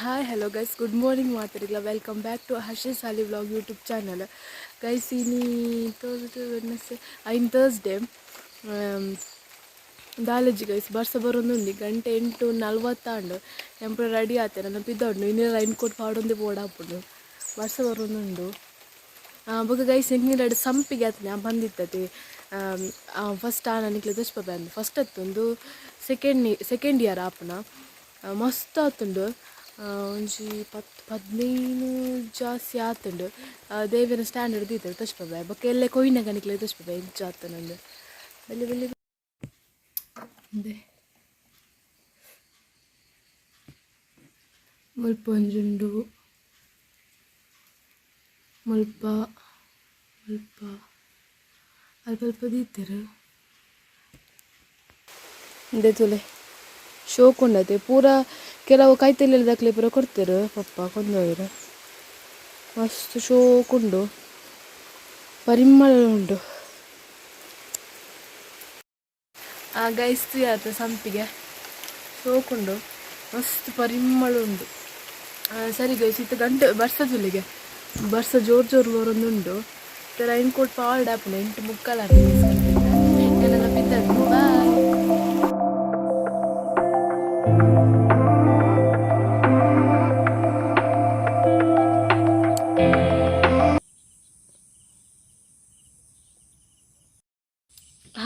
Hi hello guys good morning ಮಾತಾಡಿಲ್ಲ welcome back to Harsha's ಸಾಲಿ vlog YouTube channel guys ಇನಿ Thursday Wednesday ಐನ್ Thursday ದಾಲಜಿ ಗೈಸ್ ಬರ್ಸ ಬರೋಂದುಂಡು ಗಂಟೆ ಎಂಟು ನಲ್ವತ್ತಾಂಡು. ಎಂಪುರ ರೆಡಿ ಆತೆ ನನ್ನ ಪಿದ್ದೊಂಡು ಇನ್ನೇ ರೈನ್ ಕೋಟ್ ಪಾಡೊಂದೇ ಬೋಡಾಪುಂಡು ಬರ್ಸ ಬರೋಂದುಂಡು ಬೊಕ ಗೈಸ್ ಎಂಕ್ನಿರಡು ಸಂಪಿಗೆ ಆತನೆ. ಬಂದಿತ್ತತೆ. ಫಸ್ಟ್ ಆ ನನಗೆ ದೋಸ್ಪ ಬಂದು. ಫಸ್ಟ್ ಅತ್ತೊಂದು ಸೆಕೆಂಡ್ ಸೆಕೆಂಡ್ ಇಯರ್ ಆಪುನ. ಮಸ್ತ್ ಆತುಂಡು. ಒಂಜಿ ಪತ್ ಪದ್ನೈನು ಜಾಸ್ತಿ ಆತುಂಡು. ದೇವಿನ ಸ್ಟ್ಯಾಂಡರ್ಡ್ ದೀತಾರೆ ತಶ್ಪದ ಬೊಕ್ಕ ಎಲ್ಲೆ ಕೊಯ್ನ ಗಣಿಕ್ಲೆ ತಶ್ಪದ ಇಂಚ ಆತನಂದು ಬಲ್ಲಿ ಇದೆ ಮುಲ್ಪ ಒಂಜುಂಡು. ಮುಲ್ಪ ಮುಲ್ಪ. ಅಲ್ಪ ಅಲ್ಪ ದೀತೆರು. ಇದೆ ತುಲೆ. ಶೋಕ್ ಉಂಡತೆ ಪೂರ ಕೆಲವು ಕೈತಲೆಲ್ಲ ದಾಖಲೆ ಪೂರ ಕೊಡ್ತಾರೆ. ಪಪ್ಪ ಕೊಂದೋಯ್ರು ಮಸ್ತ್ ಶೋಕುಂಡು ಪರಿಮಳ ಉಂಡು. ಆ ಗೈಸ್ತು ಆತ ಸಂಪಿಗೆ. ಶೋಕ್ ಉಂಡು. ಮಸ್ತ್ ಪರಿಮಳ ಉಂಡು. ಸರಿ ಗೈಸ್ ಇತ್ತು ಗಂಟೆ. ಬರ್ಸ ಜುಲಿಗೆ ಬರ್ಸ ಜೋರ್ ಜೋರ್ ಬರೋಂದುಂಡು ರೈನ್ ಕೋಟ್ ಪಾಲ್ಡ್ ಆಪುಂಡು ಎಂಟು ಮುಕ್ಕಾಲ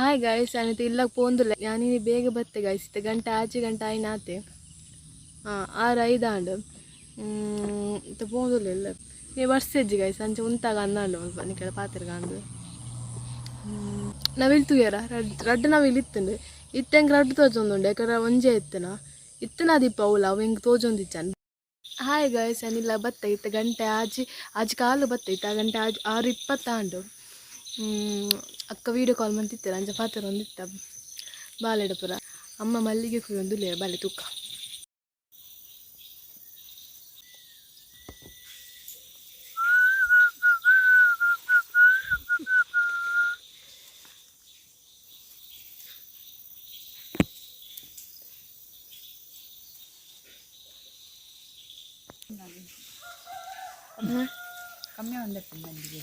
ಹಾಯ್ ಗಾಯ್ಸ್ ಅನಿತ ಇಲ್ಲ ಪೋಂದುಲ್ಲ. ನಾನಿನಿ ಬೇಗ ಬತ್ತೆ ಗಾಯ್ಸ್ ಇತ್ತ ಗಂಟೆ ಆಚೆ ಗಂಟೆ ಆಯ್ನ ಆತೆ. ಹಾಂ ಆರು ಐದಾಂಡ್ ಇತ್ತ ಪೋಂದುಲ್ಲ ಇಲ್ಲ ನೀವು ಬರ್ಸಜ್ಜಿ ಗಾಯ್ಸ್ ಅಂಚೆ ಉಂತಾಗ ಅಂದಾಂಡು ಒಂದು ಬನ್ನಿ ಕೆಳ ಪಾತ್ರೆಗಾಂಡು ನವಿಲ್ ತುಯ್ಯಾರ? ರಡ್, ರಡ್ಡು ನವಿಲ್ ಇತ್ತಂಡು. ಇತ್ತಂಗೆ ರಡ್ಡು ತೋಜೊಂದುಂಡು? ಯಾಕಂದ್ರೆ ಒಂಜೆ ಇತ್ತನ ಇತ್ತನ ಅದೀಪ ಅವಳ ಅವ ಹಿಂಗೆ ತೋಜೊಂದಿಚ್ಚಾನ ಹಾಯ್ ಗಾಯ್ಸ್ ಅನಿಲ್ಲ ಬತ್ತೆ ಇತ್ತ ಗಂಟೆ ಆಜಿ ಆಜಿ ಕಾಲು ಬತ್ತ ಇತ್ತ ಗಂಟೆ ಆಜ್ ಆರು ಇಪ್ಪತ್ತಾಂಡು. ಅಕ್ಕ ವೀಡಿಯೋ ಕಾಲ್ ಮಂತಿತ್ತಾರೆ ಅಂಚ ಪಾತ್ರ ಒಂದಿತ್ತ? ಬಾಲೆಡಪುರ. ಅಮ್ಮ ಮಲ್ಲಿಗೆ ಕುಯ್ಯೊಂದು ಲೇ, ಬಾಲೆ ತೂಕ. ಕಮ್ಮಿ ಒಂದಕ್ಕೆ ಮಂದಿಗೆ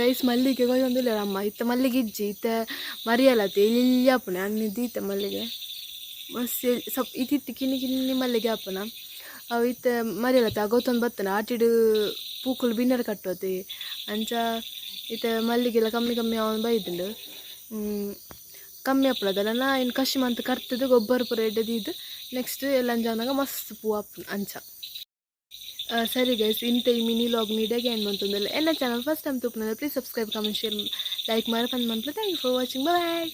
ಗೈಸ್ ಮಲ್ಲಿಗೆ ಗೊತ್ತೊಂದಿಲ್ಲ ಅಮ್ಮ ಇತ್ತ ಮಲ್ಲಿಗೆ ಇಜ್ಜಿ ಇತ್ತ ಮರಿಯಲತ್ತೆ ಇಲ್ಲಿ ಆಪುನೆ ಅನ್ನಿದ್ದು ಇತ್ತ ಮಲ್ಲಿಗೆ. ಮಸ್ತ್ ಸ್ವಲ್ಪ ಇತ್ತಿತ್ತು ಕಿನ್ನಿ ಕಿನ್ನಿ ಮಲ್ಲಿಗೆ ಆಪುನ ಅವು ಇತ್ತ ಮರಿಯಲತ್ತೆ ಗೊತ್ತೊಂದು ಬತ್ತನ, ಆಟಿಡು ಪೂಕುಲು ಬಿನ್ನರ್ ಕಟ್ಟೋತಿ. ಅಂಚ ಇತ್ತ ಮಲ್ಲಿಗೆಲ್ಲ ಕಮ್ಮಿ ಕಮ್ಮಿ ಅವನು ಬೈದುಂಡು ಕಮ್ಮಿ ಆಪುಳದಲ್ಲ ನಾ ಇನ್ನು ಕಶಿ ಮಂತ್ ಕರ್ತದ್ದು ಗೊಬ್ಬರ ಪೂರ ಎಡ್ಡದಿದ್ದು ನೆಕ್ಸ್ಟ್ ಎಲ್ಲ ಅಂಜಾನಾಗ ಮಸ್ತ್ ಪೂ ಆಪುನ ಅಂಚ. ಸರಿ ಗೈಸ್ ಇಂಥ ಈ ಮಿನಿ ಲಾಗ್ ನೀಡಾಗೆ ಏನು ಅಂತಂದಲ್ಲ ಎಲ್ಲ channel first time ತುಪ್ಪನಲ್ಲ please subscribe comment share like ಮಾಡಿ ಫನ್ ಮಂತ್ಲ thank you for watching bye